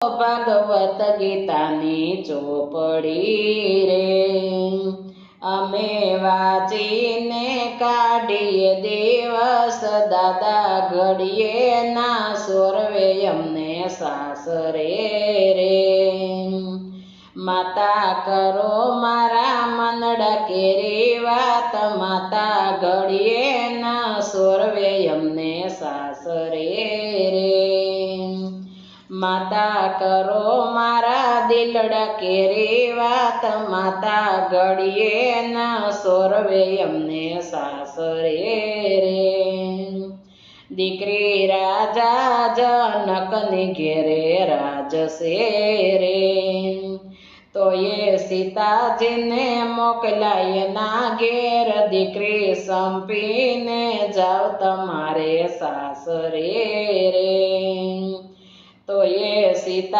ભાગવત ગીતાની ચોપડી રે. અમે વાંચીને કાઢીએ દિવસ, દાદા ઘડીએ ના સોરવે અમને સાસરે રે માતા કરો મારા મનડા કેરી વાત, માતા ઘડીએ ના સોરવે અમને સાસરે રે. માતા કરો મારા દિલડા રે વાત? માતા ઘડીએ ના સોરવે, અમને સાસરે રે દીકરી રાજા જનકની ઘેરે રાજશે રે. તો એ સીતાજીને મોકલાય ના ઘેર. દીકરી સંપીને જાવ તમારે સાસરે રે તો એ સીતા